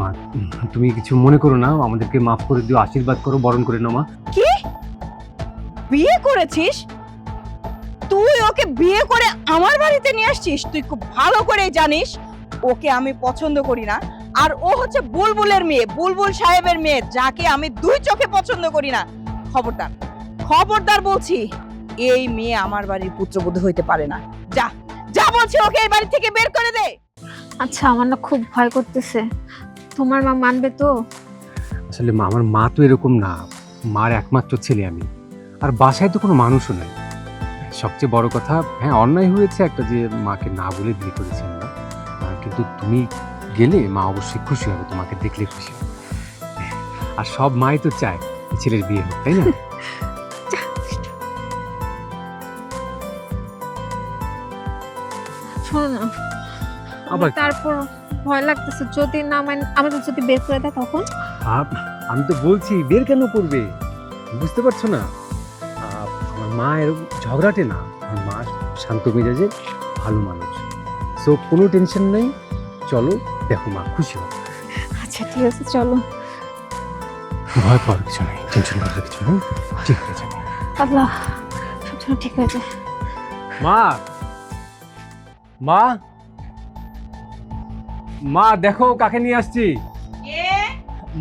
মা। তুমি কিছু মনে করো না আমাদেরকে মাফ করে দিও আশীর্বাদ করো বরণ করে নাও মা। কি? বিয়ে করেছিস? তুই ওকে বিয়ে করে আমার বাড়িতে নিয়ে আসছিস? তুই খুব ভালো করে জানিস ওকে আমি পছন্দ করি না। আর ও হচ্ছে বুলবুলের মেয়ে বুলবুল সাহেবের মেয়ে যাকে আমি দুই চোখে পছন্দ করি না। খবরদার খবরদার বলছি এই মেয়ে আমার বাড়ির পুত্রবধূ হইতে পারে না। যা যা বলছি ওকে এই বাড়ি থেকে বের করে দে। আচ্ছা আমার না খুব ভয় করতেছে। তোমার মা মানবে তো? আসলে মা আমার মা তো এরকম না। মার একমাত্র ছেলে আমি। আর বাসায় তো কোনো মানুষও নাই। সবচেয়ে বড় কথা হ্যাঁ অন্যায় হয়েছে একটা যে মাকে না বলে বিয়ে করেছি আমরা। কিন্তু তুমি গেলে মা অবশ্যই খুশি হবে তোমাকে দেখলে খুশি হবে। আর সব মাই তো চায় ছেলের বিয়ে হোক তাই না? শোনো না। আবার তারপর ভয় লাগতেছে। যদি না মান আমাদের যদি বের করে দেয় তখন? আপ- আমি তো বলছি বের কেন করবে? বুঝতে পারছ না? আমার মা এরকম ঝগড়াটে না। আমার মা শান্ত মেজাজে ভালো মানুষ। সো কোনো টেনশন নেই। চলো দেখো মা খুশি হবে আচ্ছা ঠিক আছে চলো। ভয় পাওয়ার কিছু নেই টেনশন করার কিছু নেই। ঠিক হয়ে যাবে। আল্লাহ সব ঠিক হয়ে যায়। মা! মা! মা দেখো কাকে নিয়ে আসছি। কে?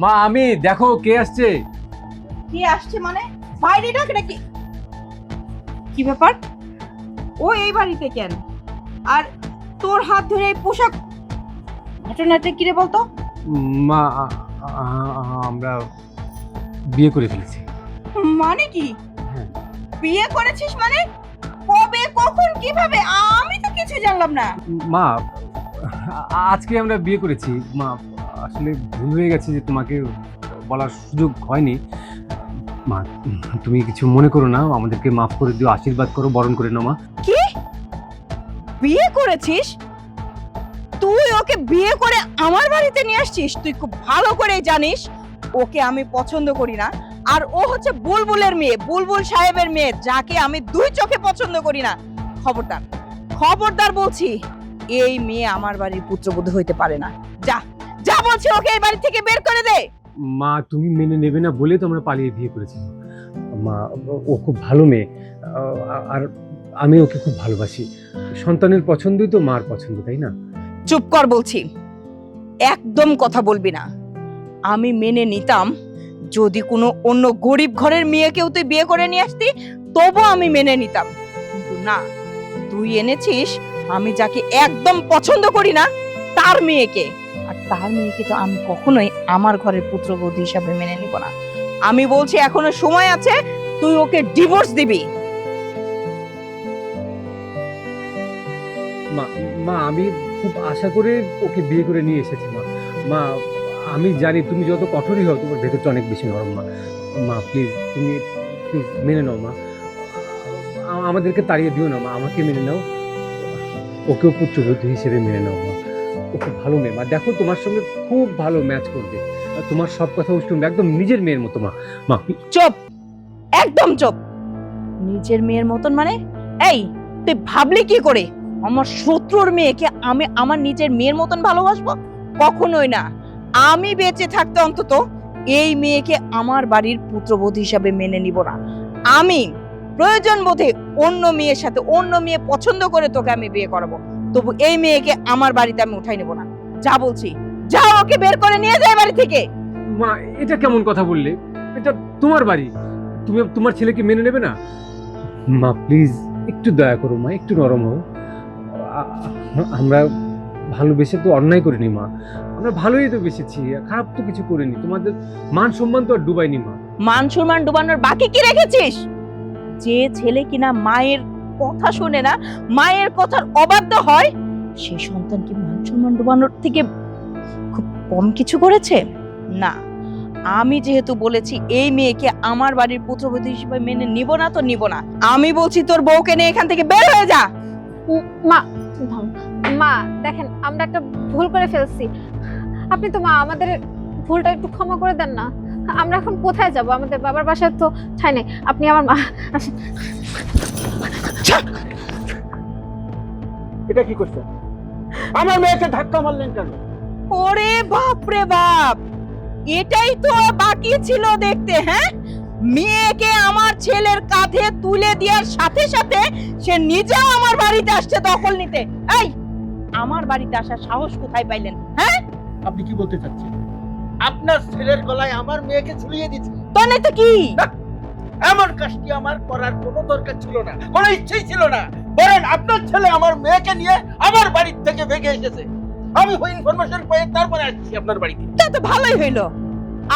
মা আমি দেখো কে আসছে। কি আসছে মানে? বাইরে ডাক নাকি? কি ব্যাপার? ও এই বাড়িতে কেন? আর তোর হাত ধরে এই পোশাক ঘটনাটা কি রে বলতো? মা আমরা বিয়ে করে ফেলেছি। মানে কি? হ্যাঁ। বিয়ে করেছিস মানে? কবে কখন কীভাবে? আমি তো কিছু জানলাম না। মা আজকে আমরা বিয়ে করেছি। মা, আসলে ভুল হয়ে গেছে যে তোমাকে বলার সুযোগ হয়নি। মা, তুমি কিছু মনে করো না, আমাদেরকে মাফ করে দিও, আশীর্বাদ করো, বরণ করে নাও মা। কি? বিয়ে করেছিস? তুই ওকে বিয়ে করে আমার বাড়িতে নিয়ে আসছিস? তুই খুব ভালো করে জানিস, ওকে আমি পছন্দ করি না। আর ও হচ্ছে বুলবুলের মেয়ে, বুলবুল সাহেবের মেয়ে, যাকে আমি দুই চোখে পছন্দ করি না। খবরদার। খবরদার বলছি। এই মেয়ে আমার বাড়ির পুত্রবধূ হইতে পারে না। যা যা বলছি ওকে এই বাড়ি থেকে বের করে দে। মা তুমি মেনে নেবে না বলে তো আমরা পালিয়ে বিয়ে করেছি। মা ও খুব ভালো মেয়ে। আর আমি ওকে খুব ভালোবাসি। সন্তানের পছন্দই তো মার পছন্দ তাই না? চুপ কর বলছি। একদম কথা বলবি না। আমি মেনে নিতাম যদি কোনো অন্য গরিব ঘরের মেয়েকেও তুই বিয়ে করে নিয়ে আসতি তবু আমি মেনে নিতাম। কিন্তু না তুই এনেছিস আমি যাকে একদম পছন্দ করি না, তার মেয়েকে। আর তার মেয়েকে তো আমি কখনোই আমার ঘরের পুত্রবধূ হিসাবে মেনে নিব না। আমি বলছি, এখনও সময় আছে, তুই ওকে ডিভোর্স দিবি। মা মা, আমি খুব আশা করে ওকে বিয়ে করে নিয়ে এসেছি, মা। মা, আমি জানি তুমি যত কঠোরই হও, তোমার ভেতরটা অনেক বেশি নরম, মা। মা প্লিজ তুমি প্লিজ মেনে নাও, মা। আমাদেরকে তাড়িয়ে দিও না, মা। আমাকে মেনে নাও। ওকেও পুত্রবধূ হিসেবে মেনে নাও, মা। ও খুব ভালো মেয়ে। মা, দেখো তোমার সঙ্গে খুব ভালো ম্যাচ করবে। তোমার সব কথা ও শুনবে একদম নিজের মেয়ের মতো, মা। মা, চুপ! একদম চুপ! নিজের মেয়ের মতন মানে? এই, তুই ভাবলি কি করে? আমার শত্রুর মেয়েকে আমি আমার নিজের মেয়ের মতন ভালোবাসবো? কখনোই না। আমি বেঁচে থাকতে অন্তত এই মেয়েকে আমার বাড়ির পুত্রবধূ হিসাবে মেনে নিব না। আমি প্রয়োজন বোধে অন্য মেয়ের সাথে অন্য মেয়ে পছন্দ করে তোকে আমি বিয়ে করাবো। তবু এই মেয়েকে আমার বাড়িতে আমি উঠাই নেব না। যা বলছি যা ওকে বের করে নিয়ে যায় বাড়ি থেকে। মা এটা কেমন কথা বললে? এটা তোমার বাড়ি। তুমি তোমার ছেলেকে মেনে নেবে না? মা প্লিজ একটু দয়া করো মা একটু নরম হও। আমরা ভালোবেসে তো অন্যায় করিনি মা। আমরা ভালোই তো বেসেছি খারাপ তো কিছু করিনি। তোমাদের মান সম্মান তো আর ডুবাইনি মা। মান সম্মান ডুবানোর বাকি কি রেখেছিস? যে ছেলে কিনা মায়ের কথা শুনে না, মায়ের কথার অবাধ্য হয়, সে সন্তান কি মান সম্মান ডুবানোর থেকে খুব কম কিছু করেছে? না। আমি যেহেতু বলেছি এই মেয়েকে আমার বাড়ির পুত্রবধূ হিসেবে মেনে নিব না তো নিব না। আমি বলছি তোর বউকে নিয়ে এখান থেকে বের হয়ে যা। মা মা, দেখেন, আমরা একটা ভুল করে ফেলছি। আপনি তো মা, আমাদের ভুলটা একটু ক্ষমা করে দেন না। আমরা এখন কোথায় যাব? আমাদের বাবার বাসায় তো ঠাই নেই। আপনি আমার মা এটা কি করছেন আমার মেয়েকে ধাক্কা মারলেন কেন? ওরে বাপ রে বাপ! এটাই তো বাকি ছিল দেখতে হ্যাঁ? মেয়েকে আমার ছেলের কাঁধে তুলে দেওয়ার সাথে সাথে সে নিজেও আমার বাড়িতে আসছে দখল নিতে। এই আমার বাড়িতে আসার সাহস কোথায় পাইলেন হ্যাঁ? আপনি কি বলতে চাচ্ছেন? আপনার ছেলের গলায় আমার মেয়েকে ঝুলিয়ে দিচ্ছে। তো নাই তো কি? এমন কাজটি আমার করার কোনো দরকার ছিল না কোনো ইচ্ছেই ছিল না। বলেন আপনার ছেলে আমার মেয়েকে নিয়ে আমার বাড়ির থেকে ভেগে এসেছে। আমি ওই ইনফরমেশন পেয়ে তারপরে আসছি আপনার বাড়িতে। তা তো ভালোই হইল।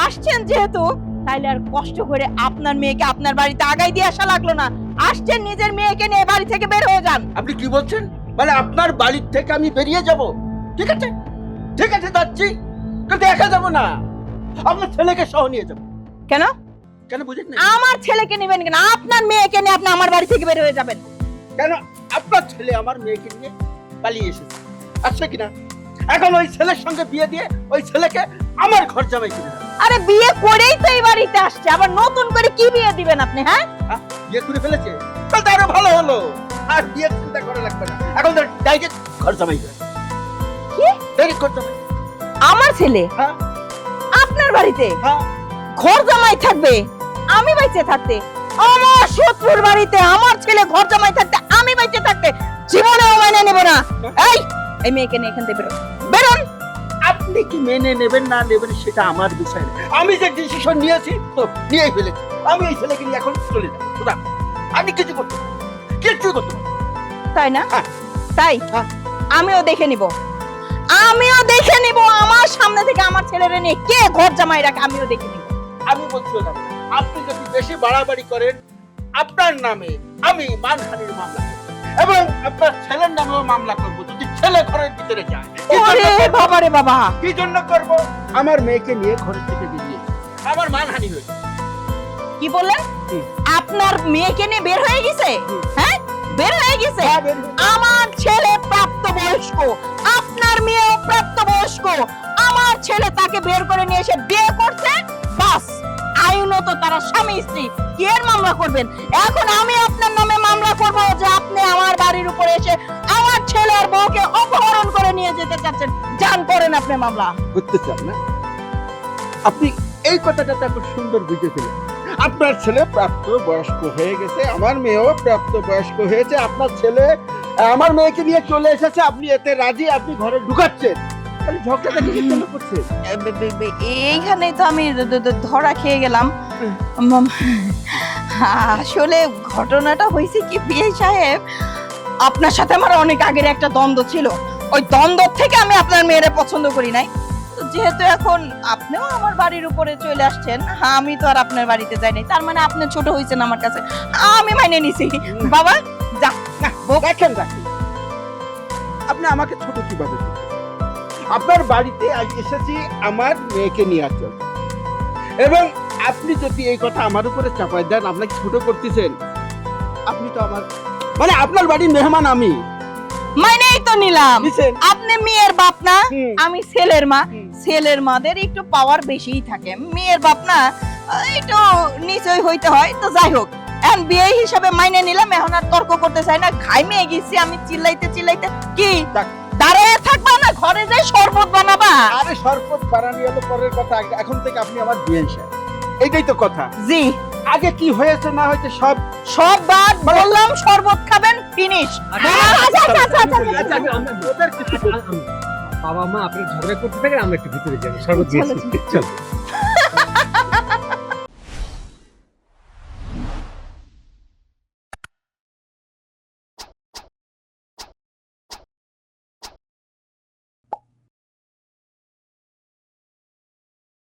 আসছেন যেহেতু তাইলে আর কষ্ট করে আপনার মেয়েকে আপনার বাড়িতে আগাই দিয়ে আসা লাগল না। আসছেন নিজের মেয়েকে নিয়ে বাড়ি থেকে বের হয়ে যান। আপনি কি বলছেন? মানে আপনার বাড়ির থেকে আমি বেরিয়ে যাব। ঠিক আছে? ঠিক আছে যাচ্ছি। কিন্তু একা যাব না। আপনার ছেলেকে সহ নিয়ে যাব। কেন? কেন বুঝেন না আমার ছেলেকে নেবেন কেন? আপনার মেয়েকে নিয়ে আপনি আমার বাড়ি থেকে বের হয়ে যাবেন। কেন? আপনার ছেলে আমার মেয়েকে নিয়ে পালিয়ে এসেছে। আচ্ছা কিনা? এখন ওই ছেলের সঙ্গে বিয়ে দিয়ে ওই ছেলেকে আমার ঘর জামাই দেবে। আরে বিয়ে করেই তো এই বাড়িতে আসছে। আবার নতুন করে কি বিয়ে দিবেন আপনি হ্যাঁ? বিয়ে করে ফেলেছে? তাহলে আরও ভালো হলো। আর বিয়ে চিন্তা করা লাগবে না। এখন তো ডাইরেক্ট ঘর জামাই করে কি? ডাইরেক্ট ঘর জামাই আমার ছেলে। হ্যাঁ। আপনার বাড়িতে। হ্যাঁ। ঘর জামাই থাকবে আমি বাইচে থাকতে। আমার শত্রুর বাড়িতে আমার ছেলে ঘর জামাই থাকতে আমি বাইচে থাকতে। জীবনেও মেনে নেব না। এই এই মেয়েকে নিয়ে এখান থেকে বেরো। বেরোন। আপনি কি মেনে নেবেন না নেবেন সেটা আমার বিষয় আমি যে ডিসিশন নিয়েছি তো নিয়েই ফেলেছি। আমি এই ছেলেকে নিয়ে এখন চলে যাব। আপনি কিছু করতে কিছু। করতে তাই না? হ্যাঁ। তাই। আমিও দেখে নিব। আমিও দেখে নিব আমার সামনে থেকে আমার ছেলেরে নিয়ে কে ঘর জামাই রাখে আমিও দেখে নিব। আমি বলছি আপনি যদি বেশি বাড়াবাড়ি করেন আপনার নামে আমি মানহানির মামলা এবং আপনার ছেলের নামেও মামলা করব যদি ছেলে ঘরের ভিতরে যায়। ওরে বাবা রে বাবা। কি জন্য করব? আমার মেয়েকে নিয়ে ঘরের থেকে বেরিয়ে আমার মানহানি হয়েছে কি বললেন? আপনার মেয়েকে নিয়ে বের হয়ে গেছে? হ্যাঁ? বের হয়ে গেছে? হ্যাঁ, বের হয়ে- আমার ছেলে প্রাপ্তবয়স্ক। আপনার মেয়েও প্রাপ্তবয়স্ক। আমার ছেলে তাকে বের করে নিয়ে এসে বিয়ে করছে? বাস, আইনত তারা স্বামী, স্ত্রী কি এর মামলা করবেন? এখন আমি আপনার নামে মামলা করব যে আপনি আমার বাড়ির উপরে এসে আমার ছেলে আর বউকে অপহরণ করে নিয়ে যেতে চাচ্ছেন। জান করেন আপনি মামলা। করতে চান না আপনি এই কথাটা তো খুব সুন্দর বুঝে ফেলেন আপনার ছেলে প্রাপ্ত বয়স্ক হয়ে গেছে, আমার মেয়েও প্রাপ্ত বয়স্ক হয়েছে, আপনার ছেলে আমার মেয়েকে নিয়ে চলে এসেছে আপনি এতে রাজি আপনি ঘরে ঢুকাচ্ছেন। তাহলে ঝগড়াটা কি জন্য করছে? এ, বে- বে- বে- এইখানেই তো আমি ধরা খেয়ে গেলাম। আসলে ঘটনাটা হয়েছে কি বিয়ে সাহেব আপনার সাথে আমার অনেক আগের একটা দ্বন্দ্ব ছিল। ওই দ্বন্দ্ব থেকে আমি আপনার মেয়েরে পছন্দ করি নাই। যেহেতু এখন আপনিও আমার বাড়ির উপরে চলে আসছেন হ্যাঁ আমি তো আর আপনার বাড়িতে যাই নাই তার মানে আপনি ছোট হয়েছেন আমার কাছে। আমি মাইনে নিছি। বাবা দেখেন আপনি আমাকে ছোট কীভাবে আপনার বাড়িতে আজ এসেছি আমার মেয়েকে নিয়ে আসছেন এবং আপনি যদি এই কথা আমার উপরে চাপাই দেন আপনাকে ছোট করতেছেন? আপনি তো আমার মানে আপনার বাড়ির মেহমান আমি। মাইনেই তো নিলাম। আপনি মেয়ের বাপ না আমি ছেলের মা। ছেলের মাদের একটু পাওয়ার বেশিই থাকে। মেয়ের বাপ না একটু নিচই হইতে হয়। তো যাই হোক এখন বিয়ে হিসাবে মাইনে নিলাম এখন আর তর্ক করতে চাই না খাই গেছি আমি চিল্লাইতে চিল্লাইতে কি দাঁড়ায় থাকবা না ঘরে যাই শরবত বানাবা আরে শরবত বানানি হলো পরের কথা এখন থেকে আপনি আমার বিয়ে সাহেব এইটাই তো কথা জি আগে কি হয়েছে না হয়েছে সব সব বাদ বললাম শরবত খাবেন ফিনিশ আচ্ছা, আচ্ছা, বাবা মা আপনি ঝগড়া করতে থাকেন আমরা একটু ভিতরে যাই শরবত দিয়েছি চল